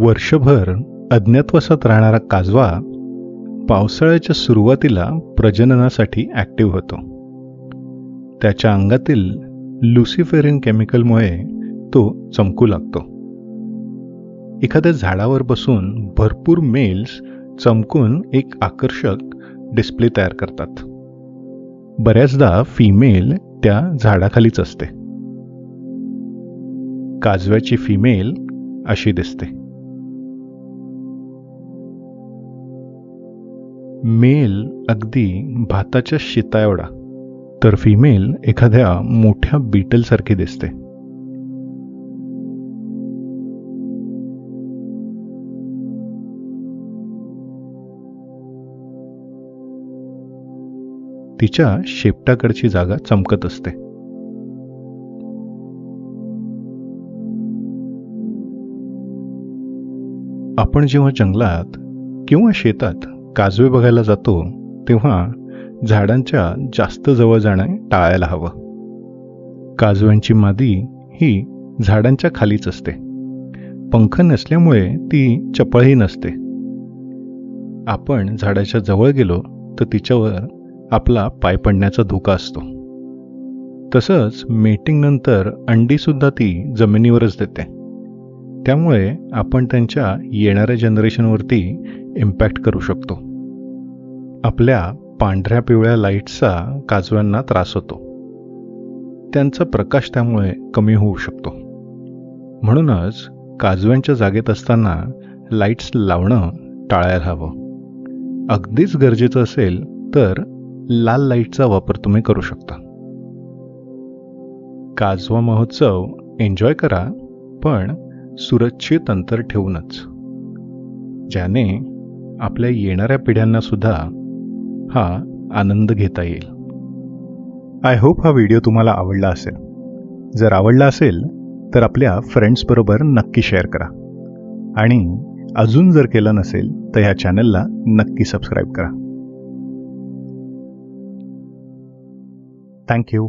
वर्षभर अज्ञातवासात राहणारा काजवा पावसाळ्याच्या सुरुवातीला प्रजननासाठी ॲक्टिव्ह होतो. त्याच्या अंगातील लुसिफेरिन केमिकलमुळे तो चमकू लागतो. एखाद्या झाडावर बसून भरपूर मेल्स चमकून एक आकर्षक डिस्प्ले तयार करतात. बऱ्याचदा फिमेल त्या झाडाखालीच असते. काजव्याची फिमेल अशी दिसते. मेल अगदी भाताच्या शेता एवढा तर फिमेल एखाद्या मोठ्या बीटलसारखी दिसते. तिच्या शेपटाकडची जागा चमकत असते. आपण जेव्हा जंगलात किंवा शेतात काजवे बघायला जातो तेव्हा झाडांच्या जास्त जवळ जाणं टाळायला हवं. काजव्यांची मादी ही झाडांच्या खालीच असते. पंख नसल्यामुळे ती चपळही नसते. आपण झाडाच्या जवळ गेलो तर तिच्यावर आपला पाय पडण्याचा धोका असतो. तसंच मेटिंगनंतर अंडीसुद्धा ती जमिनीवरच देते. त्यामुळे आपण त्यांच्या येणाऱ्या जनरेशनवरती इम्पॅक्ट करू शकतो. आपल्या पांढऱ्या पिवळ्या लाईट्सचा काजव्यांना त्रास होतो. त्यांचा प्रकाश त्यामुळे कमी होऊ शकतो. म्हणूनच काजव्यांच्या जागेत असताना लाईट्स लावणं टाळायला हवं. अगदीच गरजेचं असेल तर लाल लाईटचा वापर तुम्ही करू शकता. काजवा महोत्सव एन्जॉय करा पण सुरक्षित अंतर ठेवूनच. ज्याने आपल्या येणाऱ्या पिढ्यांना सुद्धा हा आनंद घेता येईल. आय होप हा व्हिडिओ तुम्हाला आवडला असेल. जर आवडला असेल तर आपल्या फ्रेंड्सबरोबर नक्की शेअर करा. आणि अजून जर केलं नसेल तर ह्या चॅनलला नक्की सबस्क्राईब करा. थँक्यू